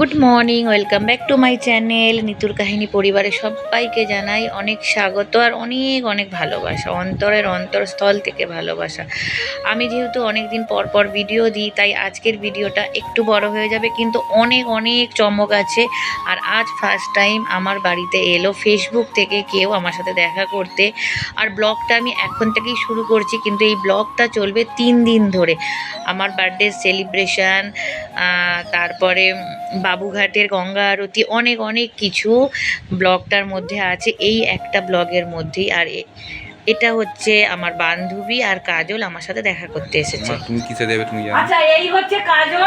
Good morning welcome back to my channel নিতুর কাহিনী পরিবারের সবাইকে জানাই অনেক স্বাগত আর অনেক অনেক ভালোবাসা, অন্তরের অন্তরস্থল থেকে ভালোবাসা। আমি যেহেতু অনেক দিন পর পর ভিডিও দিই, তাই আজকের ভিডিওটা একটু বড় হয়ে যাবে, কিন্তু অনেক অনেক চমক আছে। আর আজ ফার্স্ট টাইম আমার বাড়িতে এলো ফেসবুক থেকে কেউ আমার সাথে দেখা করতে। আর ব্লগটা আমি এখন থেকেই শুরু করছি, কিন্তু এই ব্লগটা চলবে তিন দিন ধরে। আমার বার্থডে সেলিব্রেশন তারপরে বাবুঘাটের গঙ্গা আরতি অনেক অনেক কিছু ব্লগটার মধ্যে আছে। এই একটা ব্লগের মধ্যেই আর এ- এটা হচ্ছে আমার বান্ধবী আর কাজল আমার সাথে দেখা করতে এসেছে। তুমি কিসে দেবে তুমি আচ্ছা এই হচ্ছে কাজল।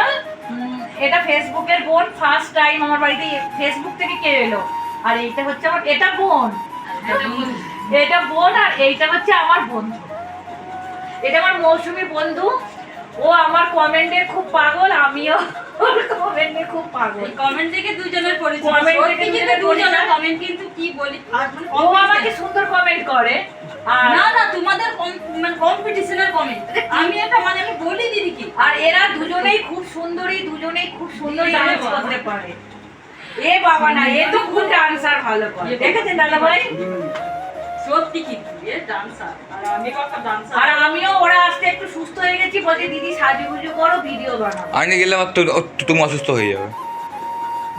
এটা ফেসবুকের বোন ফার্স্ট টাইম আমার বাড়িতে ফেসবুক থেকে কে এলো? আর এইটা হচ্ছে আমার এটা বোন। এটা বোন আর এইটা হচ্ছে আমার বন্ধু। এটা আমার মৌসুমী বন্ধু। ও আমার কমেন্টে খুব পাগল আমিও কমেন্টে খুব পাগল। কমেন্ট থেকে দুজনের পরিচয়। Comment থেকে দুজনের দুজনের কমেন্ট কিন্তু কি বলি? মানে ও আমাকে সুন্দর কমেন্ট করে আর না না তোমাদের মানে কম্পিটিশনের কমেন্ট আমি এটা মানে আমি বলি দিদি কি? আর এরা দুজনেই খুব সুন্দরী দুজনেই খুব সুন্দর ডান্স করতে পারে। এ বাবা না এ তো খুব ডান্সার ভালো করে। দেখেছেন দাদা ভাই সত্যি কিন্তু ডান্সার আর আমি কত ডান্সার আর আমিও ওরা আসতে একটু সুস্থ হয়ে গেছি বলছে দিদি সাজুগুজু করো ভিডিও বানাও। আমি গেলে আমার তো ও- তুমি অসুস্থ হয়ে যাবে।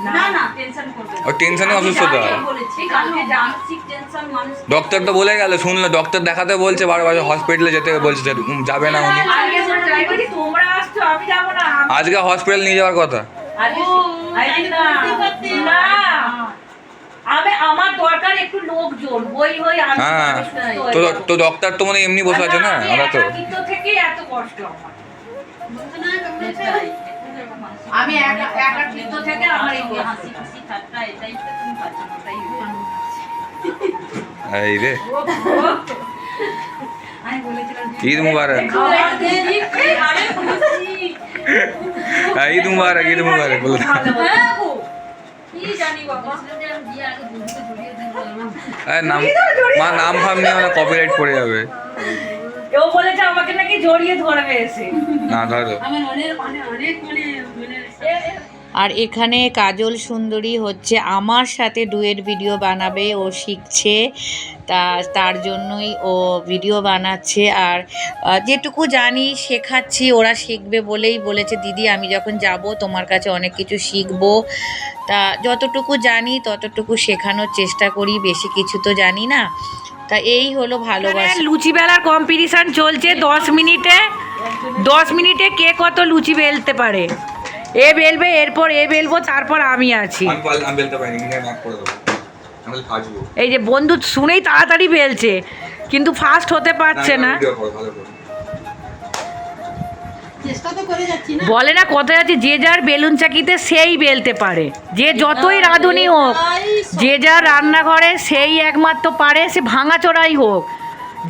না না টেনশন করবে না। ও টেনশনে আমি অসুস্থতা? জানি, বলেছি কালকে মানসিক টেনশন মানুষ ডক্টর তো বলে গেল শুনলো ডক্টর দেখাতে বলছে বারবার হসপিটালে যেতে বলছে যে, যাবে না উনি। আজকে হসপিটাল নিয়ে যাওয়ার কথা আজকে ও, আজকে না বুঝতে পারছি। না আমি আমার দরকার একটু লোকজন হ্যাঁ। হয়ে তো ডক্টর তো মানে এমনি বসে আছে না? আমি ওরা তো। একাকিত্ব এত কষ্ট আমি একা- একাকিত্ব থেকে আমার এই হাসি খুশি ঠাট্টা এটাই তো তুমি পাচ্ছ না এই রে। ঈদ মুবারক। আমার দিদি কি হারে খুশি হ্যাঁ, ঈদ মুবারক ঈদ মুবারক বলে। নাম মা নাম ফাম নিয়ে মানে কপিরাইট পড়ে যাবে। ও বলেছে আমাকে নাকি জড়িয়ে ধরবে এসে না ধরো। আমার অনেক মানে অনেক মানে মানে আর এখানে কাজল সুন্দরী হচ্ছে আমার সাথে ডুয়েট ভিডিও বানাবে, ও শিখছে, তা তার জন্যই ও ভিডিও বানাচ্ছে। আর যেটুকু জানি শেখাচ্ছি, ওরা শিখবে বলেই বলেছে, দিদি, আমি যখন যাব তোমার কাছে অনেক কিছু শিখব। তা যতটুকু জানি ততটুকু শেখানোর চেষ্টা করি, বেশি কিছু তো জানি না। তা এই হলো ভালোবাসা। লুচি বেলার কম্পিটিশান চলছে দশ মিনিটে। দশ মিনিটে কে কত লুচি বেলতে পারে? এ বেলবে এরপর এ বেলবো তারপর আমি আছি। আমি পারলে আমি বেলতে পারিনি নিজে ম্যাক করে দেবো। আমি কাজবো এই যে বন্ধু শুনেই তাড়াতাড়ি বেলছে কিন্তু ফার্স্ট হতে পারছে না যাচ্ছি বলে না কথা আছে যে যার বেলুন চাকিতে সেই বেলতে পারে। যে যতই রাঁধুনি হোক যে যার রান্নাঘরে সেই একমাত্র পারে সে ভাঙাচোরাই হোক।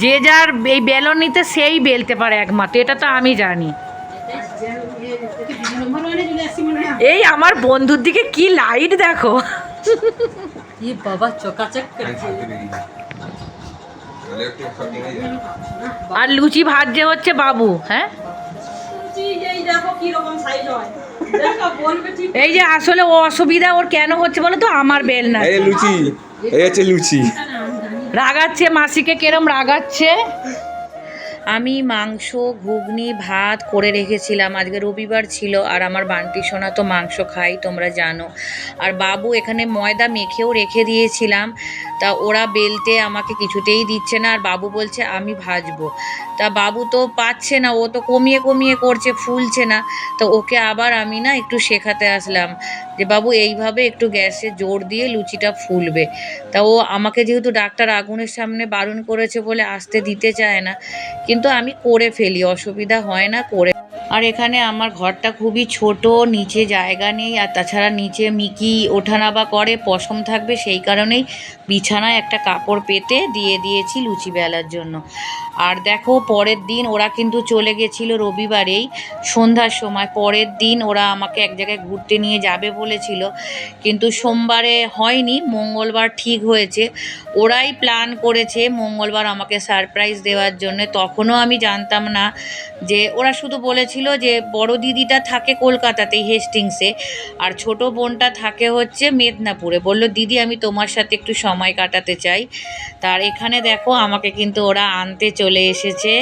যে যার এই বেলনিতে সেই বেলতে পারে একমাত্র এটা তো আমি জানি। এই আমার বন্ধুর দিকে কি লাইট দেখো। আর লুচি ভাত যে হচ্ছে বাবু হ্যাঁ? এই দেখো কি রকম সাইজ হয়। দেখো বলবে ঠিক। এই যে আসলে ও অসুবিধা ওর কেন হচ্ছে বলো তো? আমার বেল না। লুচি এই হচ্ছে লুচি। রাগাচ্ছে মাসিকে কেরম রাগাচ্ছে? আমি মাংস, ঘুগনি, ভাত করে রেখেছিলাম। আজকে রবিবার ছিল আর আমার বান্টি সোনা তো মাংস খাই তোমরা জানো। আর বাবু এখানে ময়দা মেখেও রেখে দিয়েছিলাম। তা ওরা বেলতে আমাকে কিছুতেই দিচ্ছে না। আর বাবু বলছে, আমি ভাজবো। তা বাবু তো পাচ্ছে না, ও তো কমিয়ে কমিয়ে করছে, ফুলছে না। তো ওকে আবার আমি না একটু শেখাতে আসলাম। যে, বাবু, এইভাবে একটু গ্যাসে জোর দিয়ে লুচিটা ফুলবে। তা ও আমাকে যেহেতু ডাক্তার আগুনের সামনে বারণ করেছে বলে আসতে দিতে চায় না, কিন্তু আমি করে ফেলি, অসুবিধা হয় না, করে আর এখানে আমার ঘরটা খুবই ছোট, নিচে জায়গা নেই, আর তাছাড়া নিচে মিকি ওঠানাবা করে, পশম থাকবে, সেই কারণেই বিছানায় একটা কাপড় পেতে দিয়ে দিয়েছি লুচি বেলার জন্য। আর দেখো, পরের দিন ওরা কিন্তু চলে গেছিল রবিবারেই, সন্ধ্যার সময়। পরের দিন ওরা আমাকে এক জায়গায় ঘুরতে নিয়ে যাবে বলেছিল, কিন্তু সোমবারে হয়নি, মঙ্গলবার ঠিক হয়েছে। ওরাই প্ল্যান করেছে মঙ্গলবার আমাকে সারপ্রাইজ দেওয়ার জন্য। তখনও আমি জানতাম না যে, ওরা শুধু বলেছিল বলছিল যে বড় দিদিটা থাকে কলকাতাতে হেস্টিংসে আর ছোট বোনটা থাকে হচ্ছে মেদিনীপুরে। বলল দিদি আমি তোমার সাথে একটু সময় কাটাতে চাই। তার এখানে দেখো আমাকে কিন্তু ওরা আনতে চলে এসেছে।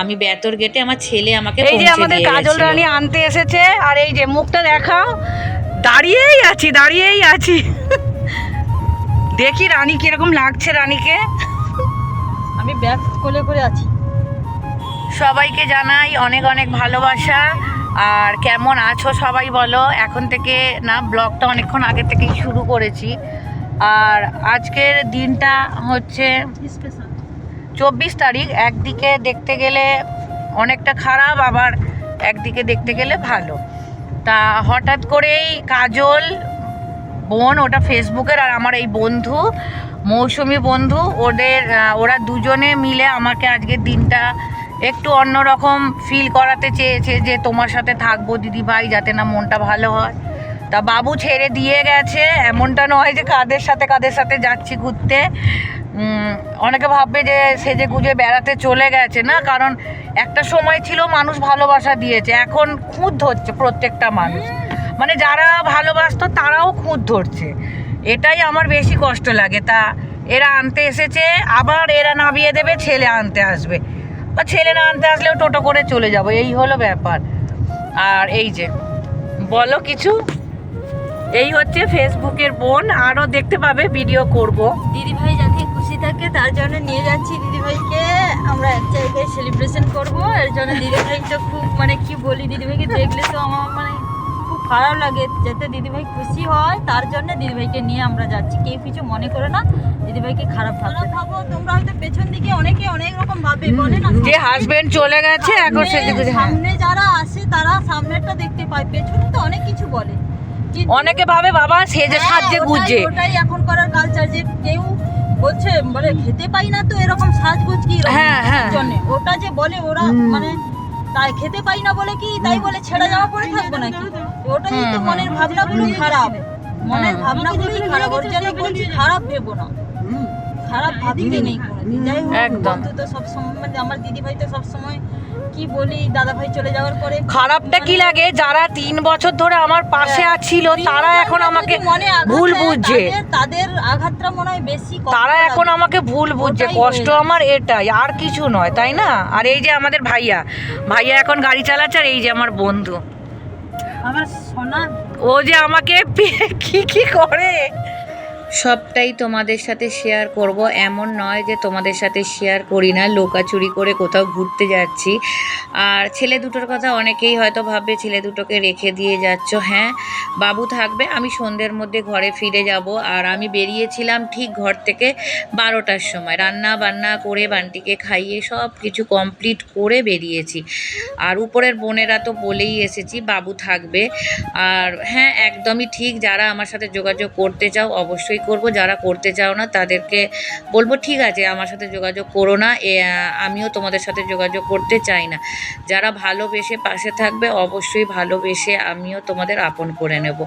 আমি বেতর গেটে আমার ছেলে আমাকে এই যে আমাদের কাজল রানী আনতে এসেছে আর এই যে মুখটা দেখাও দাঁড়িয়েই আছি দাঁড়িয়েই আছি। দেখি রানী কীরকম লাগছে রানীকে। আমি ব্যাগ কোলে করে আছি। সবাইকে জানাই অনেক অনেক ভালোবাসা। আর কেমন আছো সবাই বলো? এখন থেকে না, ব্লগটা অনেকক্ষণ আগে থেকেই শুরু করেছি। আর আজকের দিনটা হচ্ছে চব্বিশ তারিখ। একদিকে দেখতে গেলে অনেকটা খারাপ, আবার একদিকে দেখতে গেলে ভালো। তা হঠাৎ করেই কাজল বোন, ওটা ফেসবুকের আর আমার এই বন্ধু, মৌসুমি বন্ধু, ওদের ওরা দুজনে মিলে আমাকে আজকের দিনটা একটু অন্যরকম ফিল করাতে চেয়েছে যে তোমার সাথে থাকব দিদি ভাই যাতে না মনটা ভালো হয়। তা বাবু ছেড়ে দিয়ে গেছে, এমনটা নয় যে কাদের সাথে কাদের সাথে যাচ্ছি ঘুরতে। অনেকে ভাববে যে সেজে গুজে বেড়াতে চলে গেছে না, কারণ একটা সময় ছিল মানুষ ভালোবাসা দিয়েছে, এখন খুঁত ধরছে প্রত্যেকটা মানুষ। মানে যারা ভালোবাসতো তারাও খুঁত ধরছে। এটাই আমার বেশি কষ্ট লাগে। তা এরা আনতে এসেছে, আবার এরা নামিয়ে দেবে, ছেলে আনতে আসবে। বা ছেলে না আনতে আসলেও টোটো করে চলে যাব, এই হলো ব্যাপার। আর এই যে, বলো কিছু? এই হচ্ছে ফেসবুকের বোন, আরও দেখতে পাবে, ভিডিও করব। দিদি ভাই যাতে খুশি থাকে তার জন্য নিয়ে যাচ্ছি দিদি ভাইকে আমরা এক জায়গায় সেলিব্রেশন করব, এর জন্য দিদি ভাই তো খুব মানে কি বলি দিদি ভাইকে দেখলে তো আমার খারাপ লাগে যাতে দিদিভাই খুশি হয় তার জন্য দিদিভাইকে নিয়ে আমরা যাচ্ছি। কেউ কিছু মনে করে না দিদি ভাইকে খারাপ ভাবতে। ভাবো তোমরা হয়তো পেছন দিকে অনেকে অনেক রকম ভাবে বলে না। যে হাজবেন্ড চলে গেছে এখন হ্যাঁ। সামনে যারা আসে তারা সামনেরটা দেখতে পায় পেছনে তো অনেক কিছু বলে। অনেকে ভাবে বাবা সেজে হ্যাঁ, সাজে ওটাই- গুজে। ওটাই এখন করার কালচার যে কেউ বলছে বলে খেতে পাই না তো এরকম সাজগোজ কি হ্যাঁ, হ্যাঁ। ওটা যে বলে ওরা মানে তাই খেতে পাই না বলে কি তাই বলে ছেড়ে যাওয়া পরে থাকব নাকি? ওটাই তো হুম। মনের ভাবনাগুলো খারাপ। মনের হুম। ভাবনাগুলোই খারাপ। ওর জন্য বলছি খারাপ ভেবো না। খারাপ ভাবতে নেই। যাই হোক একদম। বন্ধু তো সবসময় মানে আমার দিদি ভাই তো সবসময় কি বলি দাদা ভাই চলে যাওয়ার পরে খারাপটা কি লাগে? যারা তিন বছর ধরে আমার পাশে হ্যাঁ। ছিল তারা এখন আমাকে মনে ভুল বুঝছে। তাদের- আঘাতটা মনে হয় বেশি তারা এখন আমাকে ভুল বুঝছে। কষ্ট আমার এটাই আর কিছু নয় তাই না? আর এই যে আমাদের ভাইয়া ভাইয়া এখন গাড়ি চালাচ্ছে আর এই যে আমার বন্ধু। ও যে আমাকে কি কি করে? সবটাই তোমাদের সাথে শেয়ার করব। এমন নয় যে তোমাদের সাথে শেয়ার করি না লোকাচুরি করে কোথাও ঘুরতে যাচ্ছি। আর ছেলে দুটোর কথা অনেকেই হয়তো ভাববে, ছেলে দুটোকে রেখে দিয়ে যাচ্ছ। হ্যাঁ বাবু থাকবে, আমি সন্ধ্যের মধ্যে ঘরে ফিরে যাব। আর আমি বেরিয়েছিলাম ঠিক ঘর থেকে বারোটার সময়। রান্না বান্না করে, বান্টিকে খাইয়ে সব কিছু কমপ্লিট করে বেরিয়েছি। আর উপরের বোনেরা তো বলেই এসেছি, বাবু থাকবে। আর হ্যাঁ একদমই ঠিক, যারা আমার সাথে যোগাযোগ করতে চাও, অবশ্যই করব, যারা করতে চাও না তাদেরকে বলব, ঠিক আছে, আমার সাথে যোগাযোগ করো না আমিও তোমাদের সাথে যোগাযোগ করতে চাই না। যারা ভালোবেসে পাশে থাকবে, অবশ্যই ভালোবেসে আমিও তোমাদের আপন করে নেব।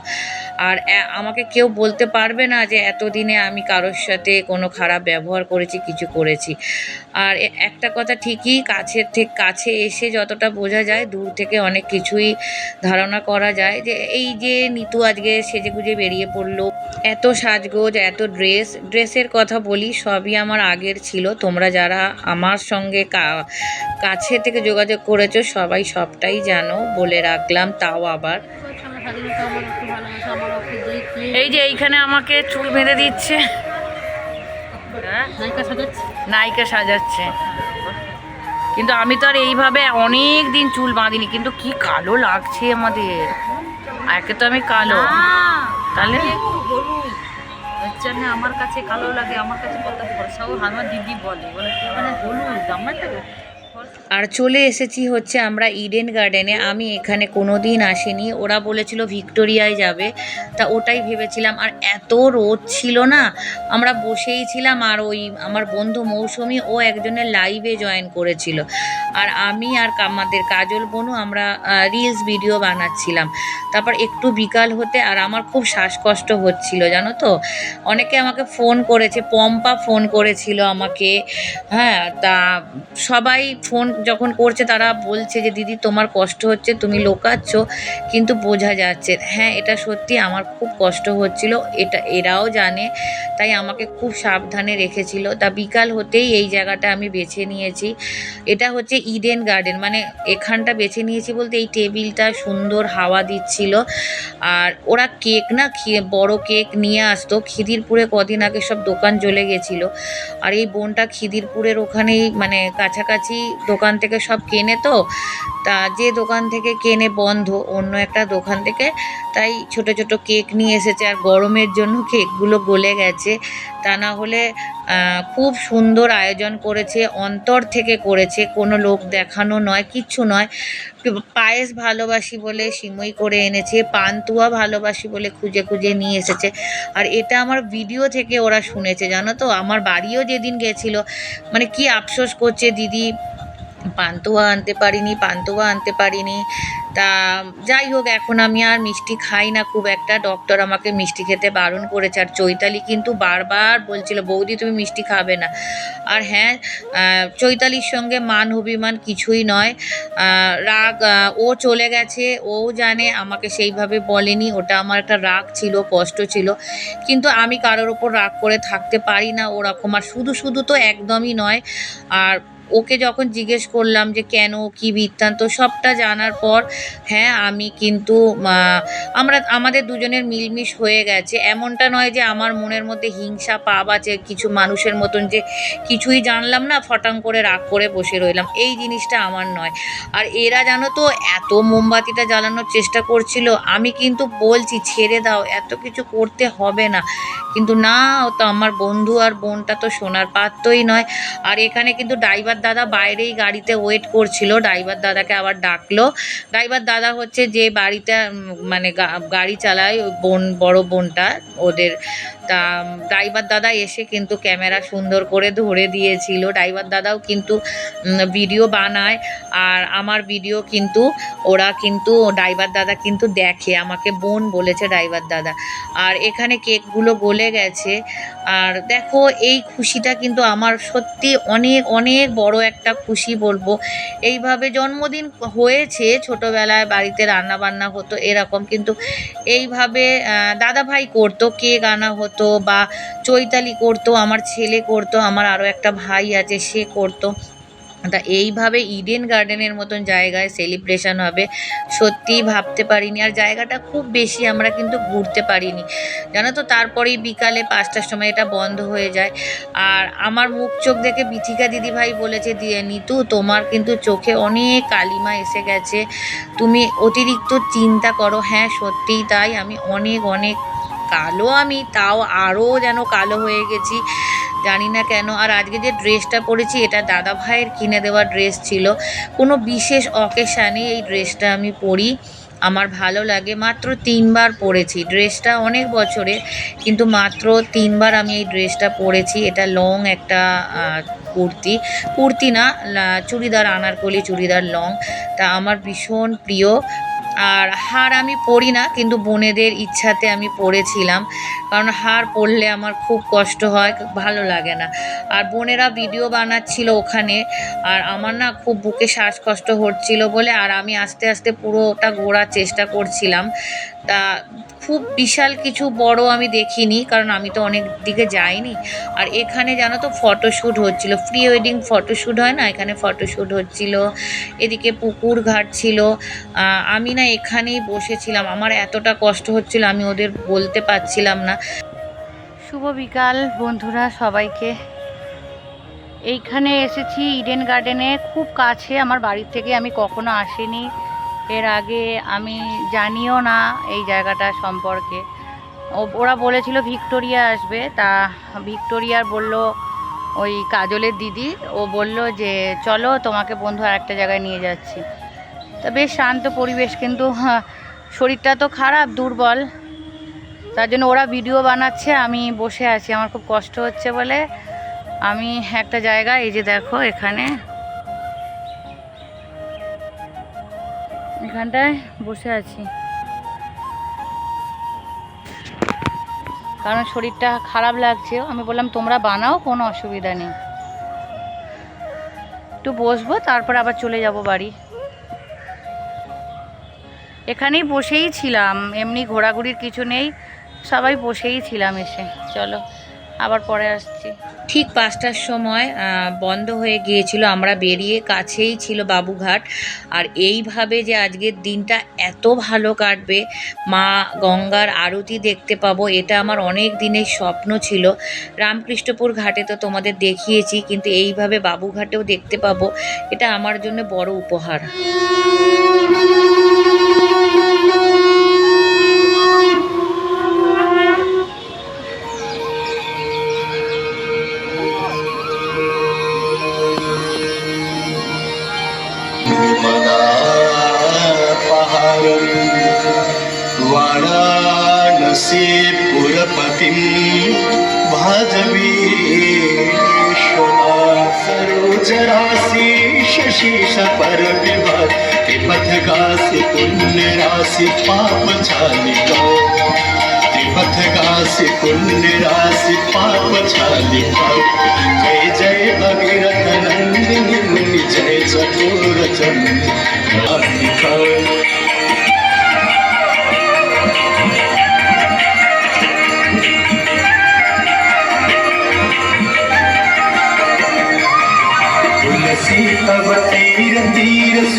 আর আমাকে কেউ বলতে পারবে না যে, এতদিনে আমি কারোর সাথে কোনো খারাপ ব্যবহার করেছি, কিছু করেছি। আর একটা কথা ঠিকই, কাছের থেকে কাছে এসে যতটা বোঝা যায়, দূর থেকে অনেক কিছুই ধারণা করা যায় যে, এই যে, নিতু আজকে সেজে গুজে বেরিয়ে পড়ল, এত সাজগোজ এত ড্রেস ড্রেসের কথা বলি সবই আমার আগের ছিল। তোমরা যারা আমার সঙ্গে কা- কাছে থেকে যোগাযোগ করেছ সবাই সবটাই জানো বলে রাখলাম তাও আবার। এই যে এইখানে আমাকে চুল বেঁধে দিচ্ছে। নায়িকা সাজাচ্ছে? কিন্তু আমি তো আর এইভাবে অনেক দিন চুল বাঁধিনি কিন্তু কি কালো লাগছে আমাদের। একে তো আমি কালো। তাহলে? জন্য আমার কাছে কালো লাগে, আমার কাছে কত ফর্সাও আমার দিদি বলে। বলে মানে হলুদ, আমার তো আর চলে এসেছি হচ্ছে আমরা ইডেন গার্ডেনে আমি এখানে কোনো দিন আসিনি। ওরা বলেছিল ভিক্টোরিয়ায় যাবে। তা ওটাই ভেবেছিলাম। আর এত রোদ ছিল না। আমরা বসেই ছিলাম আর ওই আমার বন্ধু মৌসুমি, ও একজনের লাইভে জয়েন করেছিল। আর আমি আর আমাদের কাজল বোনও আমরা রিলস ভিডিও বানাচ্ছিলাম। তারপর একটু বিকাল হতে আর আমার খুব শ্বাসকষ্ট হচ্ছিল, জানো তো? অনেকে আমাকে ফোন করেছে, পম্পা ফোন করেছিল আমাকে। হ্যাঁ তা সবাই ফোন যখন করছে তারা বলছে যে, দিদি, তোমার কষ্ট হচ্ছে, তুমি লোকাচ্ছ। কিন্তু বোঝা যাচ্ছে হ্যাঁ এটা সত্যি আমার খুব কষ্ট হচ্ছিল, এটা এরাও জানে, তাই আমাকে খুব সাবধানে রেখেছিল। তা বিকাল হতেই এই জায়গাটা আমি বেছে নিয়েছি। এটা হচ্ছে ইডেন গার্ডেন মানে এখানটা বেছে নিয়েছি বলতে এই টেবিলটা সুন্দর হাওয়া দিচ্ছিল। আর ওরা কেক না খেয়ে বড় কেক নিয়ে আসতো। খিদিরপুরে কদিন আগে সব দোকান জ্বলে গেছিল। আর এই বোনটা খিদিরপুরের ওখানেই মানে কাছাকাছি দোকান থেকে সব কেনে তো? তা যে দোকান থেকে কেনে বন্ধ, অন্য একটা দোকান থেকে। তাই ছোট ছোট কেক নিয়ে এসেছে আর গরমের জন্য কেকগুলো গলে গেছে। তা না হলে খুব সুন্দর আয়োজন করেছে, অন্তর থেকে করেছে। কোনো লোক দেখানো নয়, কিচ্ছু নয়। পায়েস ভালোবাসি বলে সিমই করে এনেছে, পান্তুয়া ভালোবাসি বলে খুঁজে খুঁজে নিয়ে এসেছে। আর এটা আমার ভিডিও থেকে ওরা শুনেছে, জানো তো? আমার বাড়িও যেদিন গেছিল মানে কি আফসোস করছে দিদি। পান্তুয়া আনতে পারিনি, পান্তুয়া আনতে পারিনি। তা যাই হোক, এখন আমি আর মিষ্টি খাই না, খুব একটা। ডক্টর আমাকে মিষ্টি খেতে বারণ করেছে। আর চৈতালি কিন্তু বারবার বলছিল, বৌদি, তুমি মিষ্টি খাবে না। আর হ্যাঁ চৈতালির সঙ্গে মান অভিমান কিছুই নয়। রাগ ও চলে গেছে, ও জানে, আমাকে সেইভাবে বলেনি। ওটা আমার একটা রাগ ছিল, কষ্ট ছিল। কিন্তু আমি কারোর ওপর রাগ করে থাকতে পারি না, ওরকম। আর শুধু শুধু তো একদমই নয়। আর ওকে যখন জিজ্ঞেস করলাম যে কেন, কি বৃত্তান্ত, সবটা জানার পর হ্যাঁ আমি কিন্তু আমরা, আমাদের দুজনের মিলমিশ হয়ে গেছে। এমনটা নয় যে আমার মনের মধ্যে হিংসা, পাপ আছে, কিছু মানুষের মতন যে কিছুই জানলাম না, ফটাং করে রাগ করে বসে রইলাম। এই জিনিসটা আমার নয়। আর এরা জানো তো, এত মোমবাতিটা জ্বালানোর চেষ্টা করছিল। আমি কিন্তু বলছি, ছেড়ে দাও, এত কিছু করতে হবে না। কিন্তু না তো আমার বন্ধু আর বোনটা তো সোনার পাত্রই নয়। আর এখানে কিন্তু ড্রাইভার দাদা বাইরেই গাড়িতে ওয়েট করছিল ড্রাইভার দাদাকে আবার ডাকলো। ড্রাইভার দাদা হচ্ছে যে বাড়িটা মানে গাড়ি চালায় ওই বোন, বড় বোনটা, ওদের তা ড্রাইভার দাদা এসে কিন্তু ক্যামেরা সুন্দর করে ধরে দিয়েছিল। ড্রাইভার দাদাও কিন্তু ভিডিও বানায় আর আমার ভিডিও কিন্তু ওরা কিন্তু ড্রাইভার দাদা কিন্তু দেখে আমাকে বোন বলেছে ড্রাইভার দাদা। আর এখানে কেকগুলো গলে গেছে। আর দেখো এই খুশিটা কিন্তু আমার সত্যি অনেক অনেক বড় একটা খুশি বলব। এইভাবে জন্মদিন হয়েছে ছোটোবেলায় বাড়িতে রান্না বান্না হতো এরকম কিন্তু এইভাবে আহ, দাদাভাই করতো কেক আনা হতো। বা চৈতালি করতো, আমার ছেলে করতো, আমার আরও একটা ভাই আছে, সে করতো। তা এইভাবে ইডেন গার্ডেনের মতন জায়গায় সেলিব্রেশন হবে, সত্যিই ভাবতে পারিনি। আর জায়গাটা খুব বেশি আমরা কিন্তু ঘুরতে পারিনি। জানো তো, তারপরেই বিকালে পাঁচটার সময় এটা বন্ধ হয়ে যায়। আর আমার মুখ চোখ দেখে বিথিকা দিদিভাই বলেছে, দিয়ে নিতু, তোমার কিন্তু চোখে অনেক কালিমা এসে গেছে। তুমি অতিরিক্ত চিন্তা করো। হ্যাঁ সত্যিই তাই। আমি অনেক অনেক কালো আমি, তাও আরও যেন কালো হয়ে গেছি, জানি না কেন। আর আজকে যে ড্রেসটা পরেছি, এটা দাদা ভাইয়ের কিনে দেওয়া ড্রেস ছিল। কোনো বিশেষ অকেশানে এই ড্রেসটা আমি পরি। আমার ভালো লাগে, মাত্র তিনবার পরেছি। ড্রেসটা অনেক বছরে কিন্তু মাত্র তিনবার আমি এই ড্রেসটা পরেছি। এটা লং একটা কুর্তি। কুর্তি না চুড়িদার, আনারকলি চুড়িদার লং তা আমার ভীষণ প্রিয়। আর হার আমি পড়ি না, কিন্তু বোনেদের ইচ্ছাতে আমি পড়েছিলাম। কারণ হার পরলে আমার খুব কষ্ট হয়, ভালো লাগে না। আর বোনেরা ভিডিও বানাচ্ছিল ওখানে, আর আমার না খুব বুকে শ্বাসকষ্ট হচ্ছিল বলে, আর আমি আস্তে আস্তে পুরোটা ঘোরার চেষ্টা করছিলাম। তা খুব বিশাল কিছু বড় আমি দেখিনি, কারণ আমি তো অনেক দিকে যাইনি। আর এখানে জানো তো ফটোশ্যুট হচ্ছিল, প্রি ওয়েডিং ফটোশ্যুট হয় না? এখানে ফটোশ্যুট হচ্ছিল, এদিকে পুকুর ঘাট ছিল। আমি না এখানেই বসেছিলাম, আমার এতটা কষ্ট হচ্ছিল, আমি ওদের বলতে পারছিলাম না। শুভ বিকাল বন্ধুরা সবাইকে। এইখানে এসেছি ইডেন গার্ডেনে খুব কাছে, আমার বাড়ির থেকে আমি কখনো আসিনি। এর আগে আমি জানিও না এই জায়গাটা সম্পর্কে। ওরা বলেছিল ভিক্টোরিয়া আসবে। তা ভিক্টোরিয়ার বলল, ওই কাজলের দিদি, ও বলল যে, চলো তোমাকে বন্ধু আর একটা জায়গায় নিয়ে যাচ্ছি। তা বেশ শান্ত পরিবেশ, কিন্তু শরীরটা তো খারাপ, দুর্বল। তার জন্য ওরা ভিডিও বানাচ্ছে, আমি বসে আছি। আমার খুব কষ্ট হচ্ছে বলে আমি একটা জায়গা এই যে দেখো এখানে এখানটায় বসে আছি। কারণ শরীরটা খারাপ লাগছে। আমি বললাম, তোমরা বানাও, কোনো অসুবিধা নেই। একটু বসবো, তারপর আবার চলে যাব বাড়ি। এখানেই বসেই ছিলাম, এমনি ঘোরাঘুরির কিছু নেই, সবাই বসেই ছিলাম এসে। চলো। আবার পরে আসছি। ঠিক পাঁচটার সময় বন্ধ হয়ে গিয়েছিল, আমরা বেরিয়ে কাছেই ছিল বাবুঘাট। আর এইভাবে যে আজকের দিনটা এত ভালো কাটবে, মা গঙ্গার আরতি দেখতে পাবো, এটা আমার অনেক দিনের স্বপ্ন ছিল। রামকৃষ্ণপুর ঘাটে তো তোমাদের দেখিয়েছি, কিন্তু এইভাবে বাবুঘাটেও দেখতে পাবো, এটা আমার জন্য বড় উপহার। वाराणसीपुरपतिं भाजवीश्वरा सरोजराशि शशीशपरविभा त्रिपथगासि पुण्यराशि पापचालिका त्रिपथगासि पुण्यराशि पापचालिका जय जय भगीरथ नन्दिनी मुनि जय चकोर तीर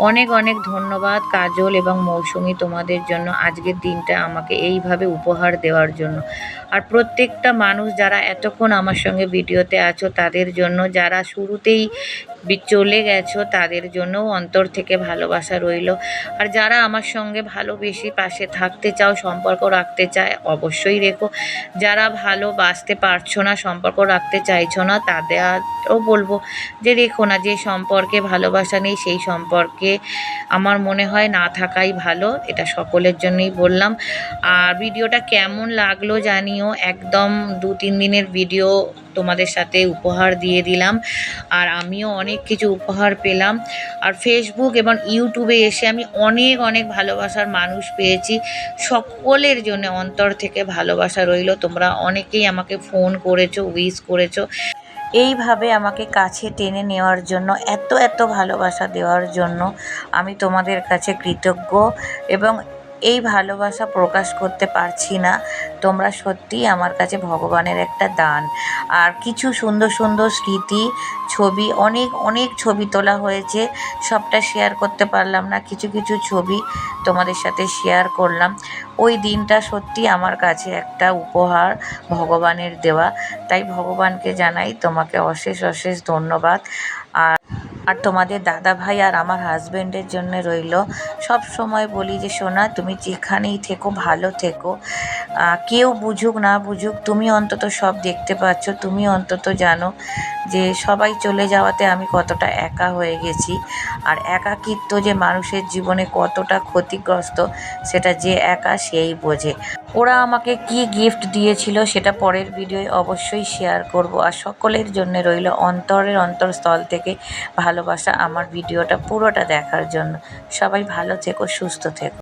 অনেক অনেক ধন্যবাদ কাজল এবং মৌসুমি তোমাদের জন্য আজকের দিনটা আমাকে এইভাবে উপহার দেওয়ার জন্য। আর প্রত্যেকটা মানুষ যারা এতক্ষণ আমার সঙ্গে ভিডিওতে আছো, তাদের জন্য যারা শুরুতেই চলে গেছো, তাদের জন্যও অন্তর থেকে ভালোবাসা রইল। আর যারা আমার সঙ্গে ভালোবেসে পাশে থাকতে চাও, সম্পর্ক রাখতে চায়, অবশ্যই রেখো। যারা ভালোবাসতে পারছ না, সম্পর্ক রাখতে চাইছো না, তাদেরও বলব যে রেখো না, যে সম্পর্কে ভালোবাসা নেই, সেই সম্পর্কে আমার মনে হয় না থাকাই ভালো, এটা সকলের জন্যই বললাম। আর ভিডিওটা কেমন লাগল জানিও। একদম দু তিন দিনের ভিডিও তোমাদের সাথে উপহার দিয়ে দিলাম। আর আমিও অনেক কিছু উপহার পেলাম। আর ফেসবুক এবং ইউটিউবে এসে আমি অনেক অনেক ভালোবাসার মানুষ পেয়েছি। সকলের জন্য অন্তর থেকে ভালোবাসা রইল। তোমরা অনেকেই আমাকে ফোন করেছ উইশ করেছ। এইভাবে আমাকে কাছে টেনে নেওয়ার জন্য, এত এত ভালোবাসা দেওয়ার জন্য আমি তোমাদের কাছে কৃতজ্ঞ। এবং এই ভালোবাসা প্রকাশ করতে পারছি না। তোমরা সত্যিই আমার কাছে ভগবানের একটা দান। আর কিছু সুন্দর সুন্দর স্মৃতি, ছবি, অনেক অনেক ছবি তোলা হয়েছে। সবটা শেয়ার করতে পারলাম না। কিছু কিছু ছবি তোমাদের সাথে শেয়ার করলাম। ওই দিনটা সত্যি আমার কাছে একটা উপহার, ভগবানের দেওয়া। তাই ভগবানকে জানাই তোমাকে অশেষ অশেষ ধন্যবাদ। আর তোমাদের দাদা ভাই আর আমার হাজবেন্ডের জন্য রইল। সব সময় বলি যে, সোনা, তুমি যেখানেই থেকো, ভালো থেকো। কেউ বুঝুক, না বুঝুক, তুমি অন্তত সব দেখতে পাচ্ছ, তুমি অন্তত জানো যে, সবাই চলে যাওয়াতে আমি কতটা একা হয়ে গেছি। আর একাকিত্ব যে মানুষের জীবনে কতটা ক্ষতিগ্রস্ত, সেটা যে একা সেই বোঝে। ওরা আমাকে কি গিফট দিয়েছিল সেটা পরের ভিডিওয় অবশ্যই শেয়ার করব। আর সকলের জন্য রইল অন্তরের অন্তরস্থল থেকে ভালোবাসা আমার ভিডিওটা পুরোটা দেখার জন্য। সবাই ভালো থেকো, সুস্থ থেকো।